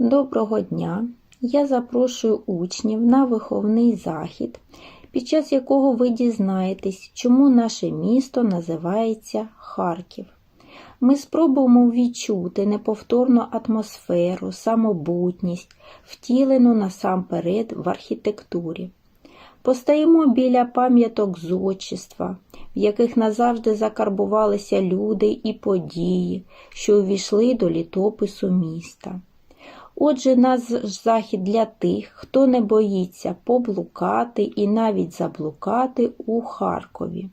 Доброго дня! Я запрошую учнів на виховний захід, під час якого ви дізнаєтесь, чому наше місто називається Харків. Ми спробуємо відчути неповторну атмосферу, самобутність, втілену насамперед в архітектурі. Постаємо біля пам'яток зодчества, в яких назавжди закарбувалися люди і події, що увійшли до літопису міста. Отже, наш захід для тих, хто не боїться поблукати і навіть заблукати у Харкові.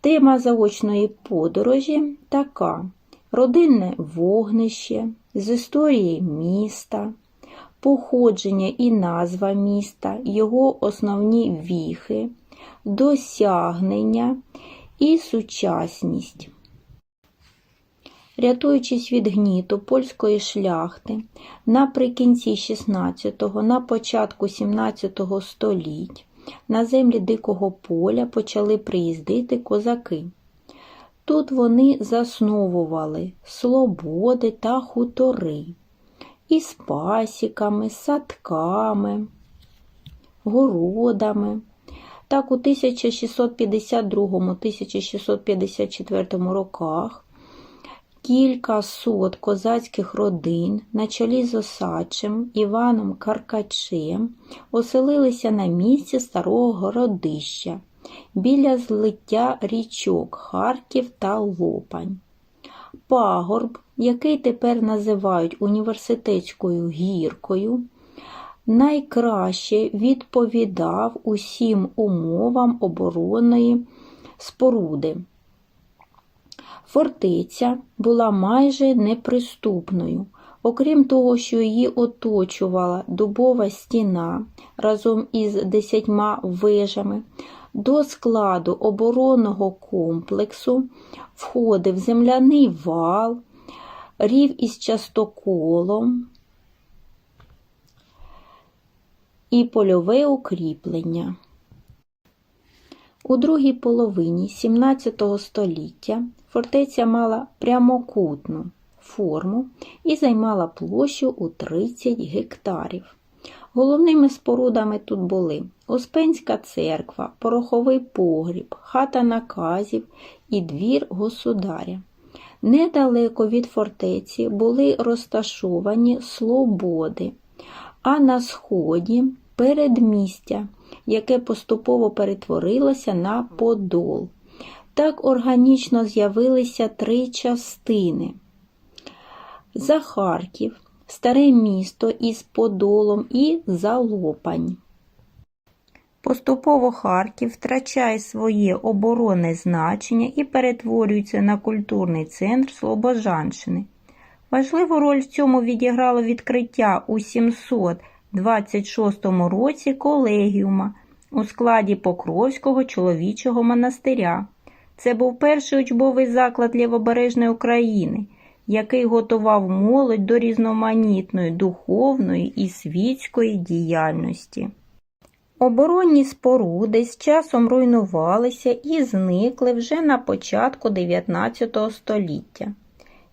Тема заочної подорожі така: родинне вогнище з історією міста, походження і назва міста, його основні віхи, досягнення і сучасність. Рятуючись від гніту польської шляхти наприкінці 16-го, на початку 17-го століть на землі Дикого поля почали приїздити козаки. Тут вони засновували слободи та хутори із пасіками, садками, городами. Так, у 1652-1654 роках кілька сот козацьких родин на чолі з осадчим Іваном Каркачем оселилися на місці старого городища біля злиття річок Харків та Лопань. Пагорб, який тепер називають університетською гіркою, найкраще відповідав усім умовам оборонної споруди. Фортеця була майже неприступною, окрім того, що її оточувала дубова стіна разом із десятьма вежами. До складу оборонного комплексу входив земляний вал, рів із частоколом і польове укріплення. У другій половині 17 століття фортеця мала прямокутну форму і займала площу у 30 гектарів. Головними спорудами тут були Успенська церква, пороховий погріб, хата наказів і двір государя. Недалеко від фортеці були розташовані слободи, а на сході передмістя, яке поступово перетворилося на Подол. Так органічно з'явилися три частини. Захарків, Старе місто із Подолом і Залопань. Поступово Харків втрачає своє оборонне значення і перетворюється на культурний центр Слобожанщини. Важливу роль в цьому відіграло відкриття у 726 році колегіума у складі Покровського чоловічого монастиря. Це був перший учбовий заклад Лівобережної України, який готував молодь до різноманітної духовної і світської діяльності. Оборонні споруди з часом руйнувалися і зникли вже на початку 19 століття.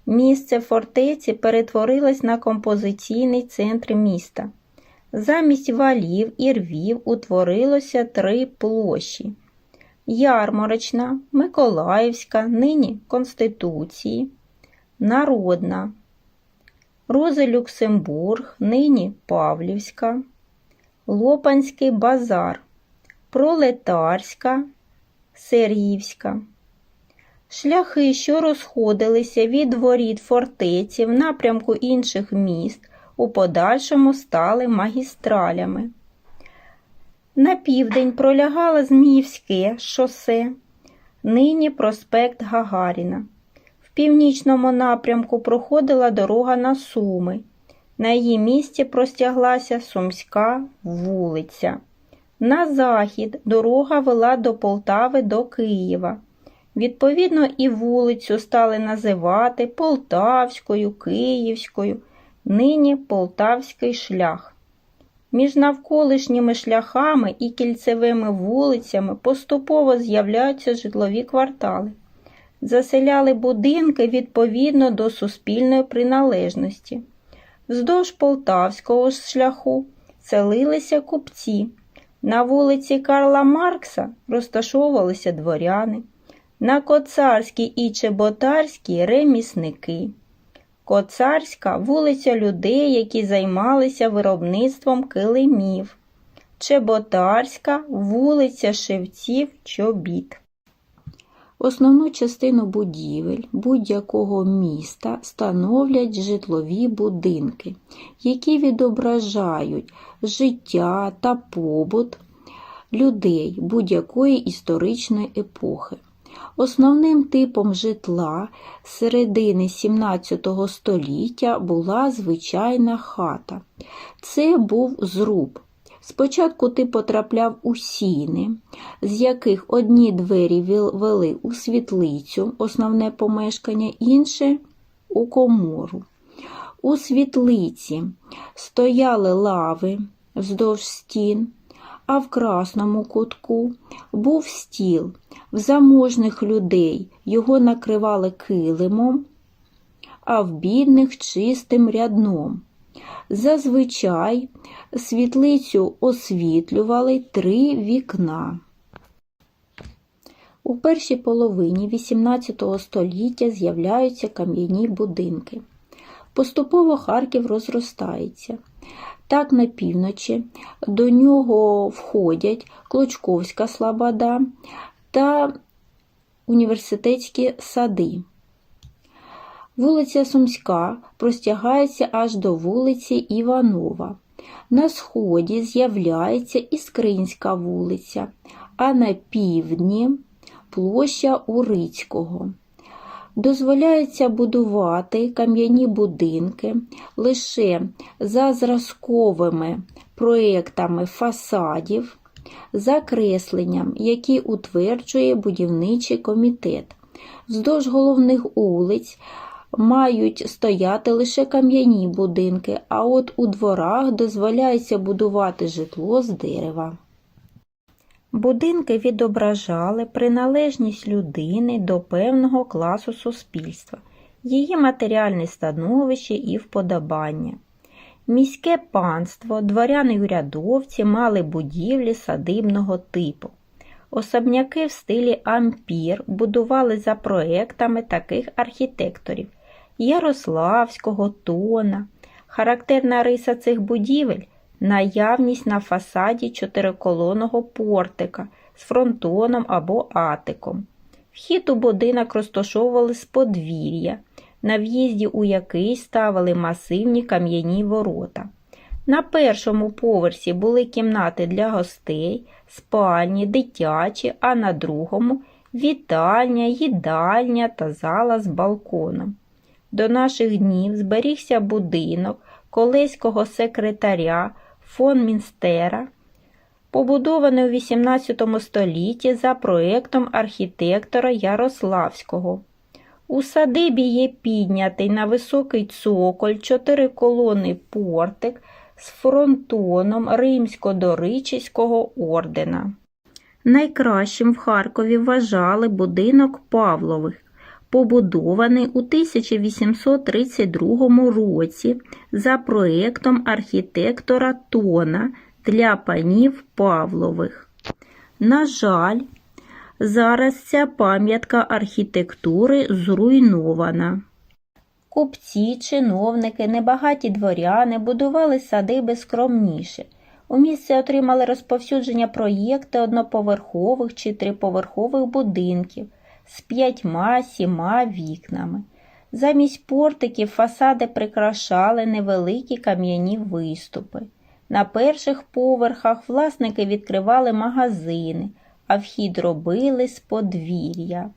Місце фортеці перетворилось на композиційний центр міста. Замість валів і рвів утворилося три площі. Ярмарочна, Миколаївська, нині Конституції, Народна, Рози Люксембург, нині Павлівська, Лопанський базар, Пролетарська, Сергіївська. Шляхи, що розходилися від воріт фортеці в напрямку інших міст, у подальшому стали магістралями. На південь пролягало Зміївське шосе, нині проспект Гагаріна. В північному напрямку проходила дорога на Суми. На її місці простяглася Сумська вулиця. На захід дорога вела до Полтави до Києва. Відповідно, і вулицю стали називати Полтавською, Київською, нині Полтавський шлях. Між навколишніми шляхами і кільцевими вулицями поступово з'являються житлові квартали. Заселяли будинки відповідно до суспільної приналежності. Вздовж полтавського шляху селилися купці. На вулиці Карла Маркса розташовувалися дворяни, на Коцарській і Чеботарській ремісники. Коцарська вулиця людей, які займалися виробництвом килимів. Чеботарська вулиця шевців чобіт. Основну частину будівель будь-якого міста становлять житлові будинки, які відображають життя та побут людей будь-якої історичної епохи. Основним типом житла середини 17 століття була звичайна хата. Це був зруб. Спочатку ти потрапляв у сіни, з яких одні двері вели у світлицю, основне помешкання, інше у комору. У світлиці стояли лави вздовж стін, а в красному кутку був стіл. В заможних людей його накривали килимом, а в бідних чистим рядном. Зазвичай світлицю освітлювали три вікна. У першій половині XVIII століття з'являються кам'яні будинки. Поступово Харків розростається. Так, на півночі до нього входять Клочковська слобода та університетські сади. Вулиця Сумська простягається аж до вулиці Іванова. На сході з'являється Іскринська вулиця, а на півдні площа Урицького. Дозволяється будувати кам'яні будинки лише за зразковими проєктами фасадів, закресленням, які утверджує будівничий комітет. Вздовж головних вулиць мають стояти лише кам'яні будинки, а от у дворах дозволяється будувати житло з дерева. Будинки відображали приналежність людини до певного класу суспільства, її матеріальне становище і вподобання. Міське панство, дворяни й урядовці мали будівлі садибного типу. Особняки в стилі ампір будували за проектами таких архітекторів Ярославського, Тона. Характерна риса цих будівель наявність на фасаді чотириколонного портика з фронтоном або атиком. Вхід у будинок розташовували з подвір'я, на в'їзді у який ставили масивні кам'яні ворота. На першому поверсі були кімнати для гостей, спальні, дитячі, а на другому вітальня, їдальня та зала з балконом. До наших днів зберігся будинок колеського секретаря фон Мінстера, побудований у XVIII столітті за проектом архітектора Ярославського. У садибі є піднятий на високий цоколь чотириколонний портик з фронтоном римсько-доричиського ордена. Найкращим в Харкові вважали будинок Павлових, побудований у 1832 році за проектом архітектора Тона для панів Павлових. На жаль, зараз ця пам'ятка архітектури зруйнована. Купці, чиновники, небагаті дворяни будували садиби скромніше. У місці отримали розповсюдження проєкти одноповерхових чи триповерхових будинків з п'ятьма сіма вікнами. Замість портиків фасади прикрашали невеликі кам'яні виступи. На перших поверхах власники відкривали магазини, а вхід робили з подвір'я.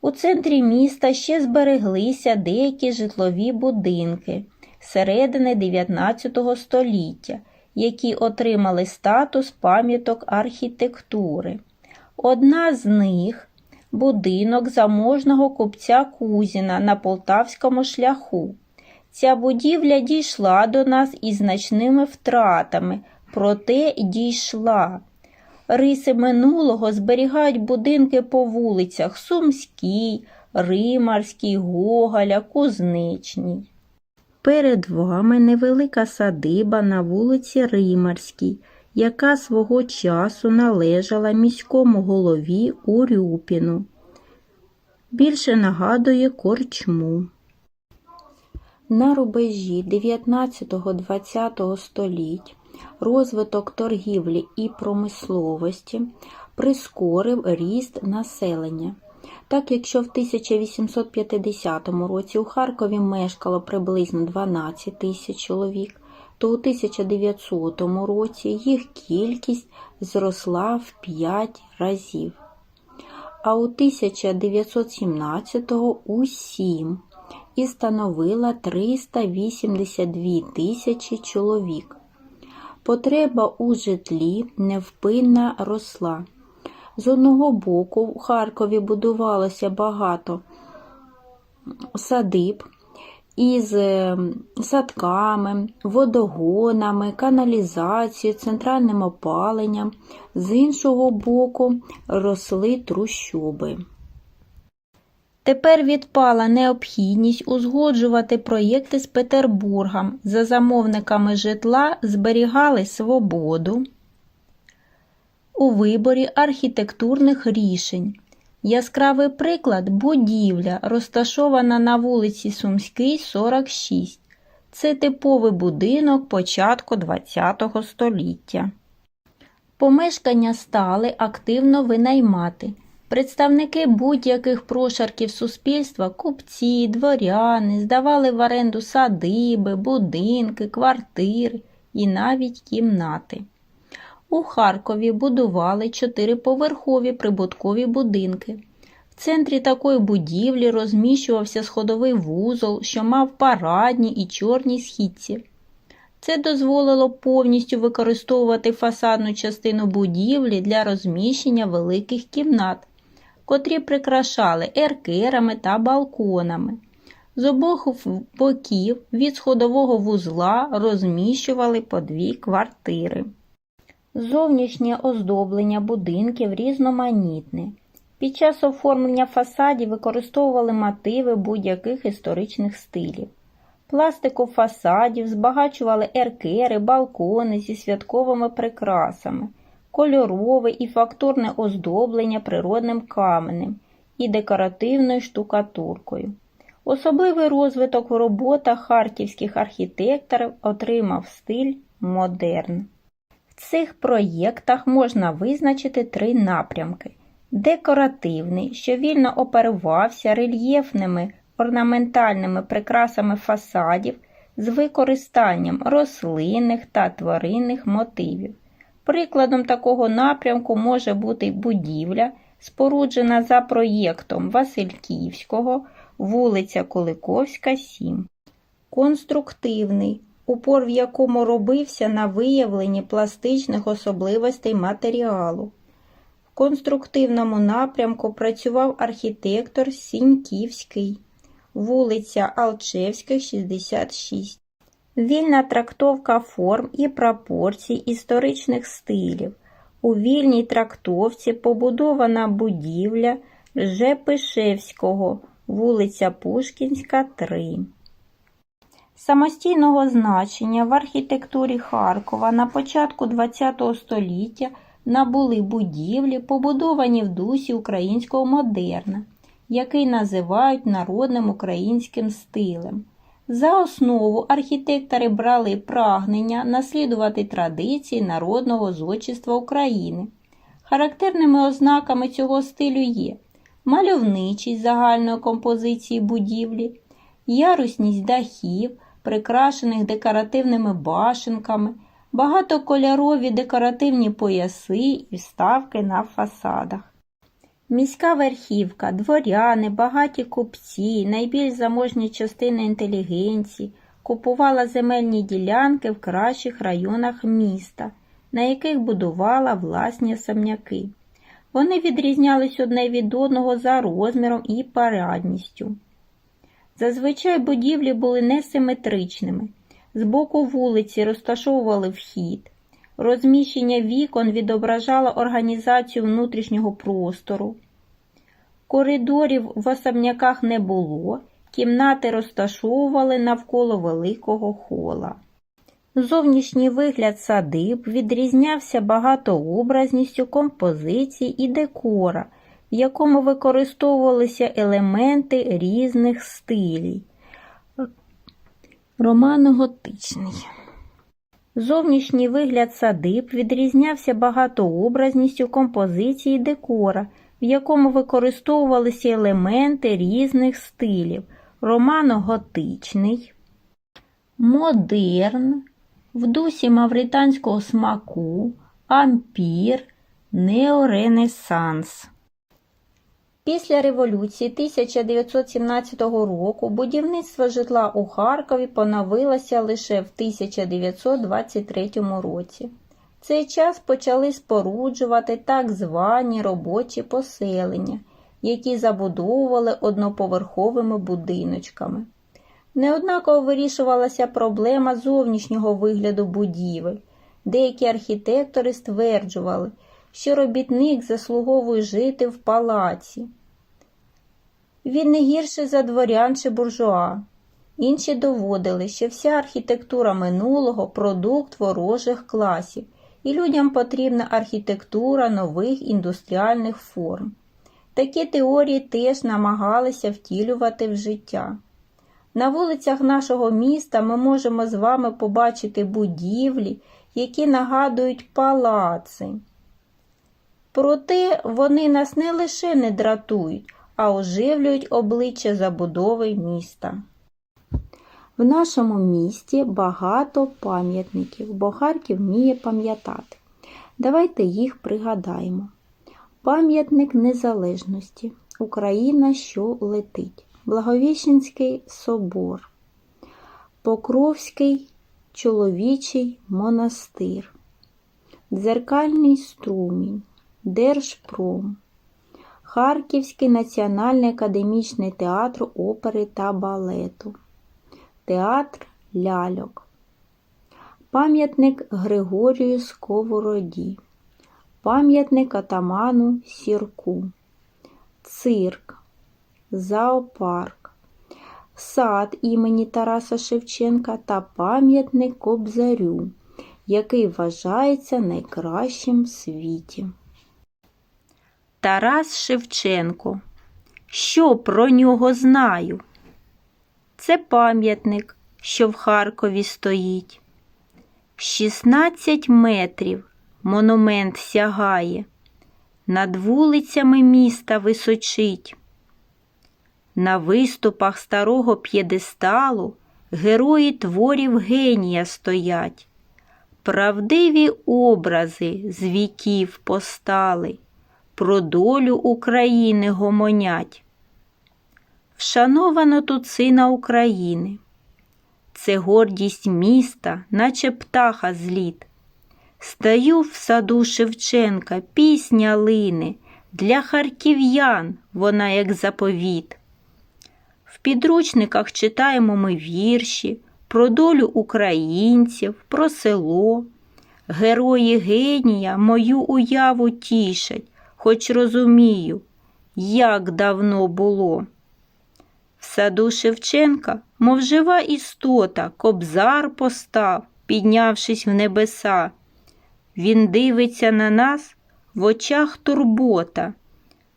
У центрі міста ще збереглися деякі житлові будинки середини 19 століття, які отримали статус пам'яток архітектури. Одна з них будинок заможного купця Кузіна на Полтавському шляху. Ця будівля дійшла до нас із значними втратами, проте дійшла. Риси минулого зберігають будинки по вулицях Сумській, Римарській, Гоголя, Кузнечній. Перед вами невелика садиба на вулиці Римарській, яка свого часу належала міському голові Урюпіну. Більше нагадує корчму. На рубежі 19-20 століть розвиток торгівлі і промисловості прискорив ріст населення. Так, якщо в 1850 році у Харкові мешкало приблизно 12 тисяч чоловік, то у 1900 році їх кількість зросла в 5 разів, а у 1917 у 7 і становила 382 тисячі чоловік. Потреба у житлі невпинно росла. З одного боку, у Харкові будувалося багато садиб із е, садками, водогонами, каналізацією, центральним опаленням. З іншого боку, росли трущоби. Тепер відпала необхідність узгоджувати проєкти з Петербургом. За замовниками житла зберігали свободу у виборі архітектурних рішень. Яскравий приклад будівля, розташована на вулиці Сумській, 46. Це типовий будинок початку ХХ століття. Помешкання стали активно винаймати. Представники будь-яких прошарків суспільства, купці, дворяни, здавали в оренду садиби, будинки, квартири і навіть кімнати. У Харкові будували чотириповерхові прибуткові будинки. В центрі такої будівлі розміщувався сходовий вузол, що мав парадні і чорні східці. Це дозволило повністю використовувати фасадну частину будівлі для розміщення великих кімнат, котрі прикрашали еркерами та балконами. З обох боків від сходового вузла розміщували по дві квартири. Зовнішнє оздоблення будинків різноманітне. Під час оформлення фасадів використовували мотиви будь-яких історичних стилів. Пластику фасадів збагачували еркери, балкони зі святковими прикрасами, кольорове і фактурне оздоблення природним каменем і декоративною штукатуркою. Особливий розвиток в роботах харківських архітекторів отримав стиль модерн. В цих проєктах можна визначити три напрямки: декоративний, що вільно оперувався рельєфними орнаментальними прикрасами фасадів з використанням рослинних та тваринних мотивів. Прикладом такого напрямку може бути будівля, споруджена за проєктом Васильківського, вулиця Куликовська, 7. Конструктивний упор в якому робився на виявленні пластичних особливостей матеріалу. В конструктивному напрямку працював архітектор Сіньківський, вулиця Алчевських, 66. Вільна трактовка форм і пропорцій історичних стилів. У вільній трактовці побудована будівля Жепишевського, вулиця Пушкінська, 3. Самостійного значення в архітектурі Харкова на початку ХХ століття набули будівлі, побудовані в дусі українського модерна, який називають народним українським стилем. За основу архітектори брали прагнення наслідувати традиції народного зодчества України. Характерними ознаками цього стилю є мальовничість загальної композиції будівлі, ярусність дахів прикрашених декоративними башенками, багатокольорові декоративні пояси і вставки на фасадах. Міська верхівка, дворяни, багаті купці, найбільш заможні частини інтелігенції купувала земельні ділянки в кращих районах міста, на яких будувала власні особняки. Вони відрізнялись одне від одного за розміром і парадністю. Зазвичай будівлі були несиметричними. З боку вулиці розташовували вхід. Розміщення вікон відображало організацію внутрішнього простору. Коридорів в особняках не було, Кімнати розташовували навколо великого хола. Зовнішній вигляд садиб відрізнявся багатообразністю композицій і декора, в якому використовувалися елементи різних стилів. Романо-готичний. Зовнішній вигляд садиб відрізнявся багатообразністю композиції декора, в якому використовувалися елементи різних стилів романо-готичний, модерн, в дусі мавританського смаку, ампір, неоренесанс. Після революції 1917 року будівництво житла у Харкові поновилося лише в 1923 році. В цей час почали споруджувати так звані робочі поселення, які забудовували одноповерховими будиночками. Неоднаково вирішувалася проблема зовнішнього вигляду будівель. Деякі архітектори стверджували, що робітник заслуговує жити в палаці. Він не гірший за дворян чи буржуа. Інші доводили, що вся архітектура минулого продукт ворожих класів, і людям потрібна архітектура нових індустріальних форм. Такі теорії теж намагалися втілювати в життя. На вулицях нашого міста ми можемо з вами побачити будівлі, які нагадують палаци. Проте вони нас не лише не дратують, а оживлюють обличчя забудови міста. В нашому місті багато пам'ятників, бо Харків вміє пам'ятати. Давайте їх пригадаємо. Пам'ятник Незалежності. Україна, що летить. Благовіщенський собор. Покровський чоловічий монастир. Дзеркальний струмінь. Держпром. Харківський національний академічний театр опери та балету. Театр ляльок. Пам'ятник Григорію Сковороді. Пам'ятник атаману Сірку. Цирк. Зоопарк. Сад імені Тараса Шевченка та пам'ятник Кобзарю, який вважається найкращим в світі. Тарас Шевченко. Що про нього знаю? Це пам'ятник, що в Харкові стоїть. 16 метрів монумент сягає, над вулицями міста височить. На виступах старого п'єдесталу герої творів генія стоять. Правдиві образи з віків постали, про долю України гомонять. Вшановано тут сина України. Це гордість міста, наче птаха зліт. Стаю в саду Шевченка, пісня лине, для харків'ян вона як заповіт. В підручниках читаємо ми вірші про долю українців, про село. Герої генія мою уяву тішать, хоч розумію, як давно було. В саду Шевченка, мов жива істота, кобзар постав, піднявшись в небеса. Він дивиться на нас в очах турбота,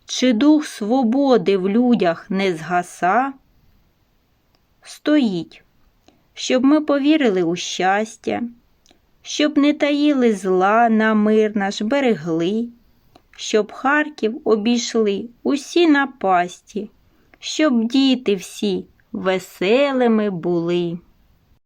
чи дух свободи в людях не згаса? Стоїть, щоб ми повірили у щастя, щоб не таїли зла на мир наш берегли, щоб Харків обійшли усі напасті, щоб діти всі веселими були.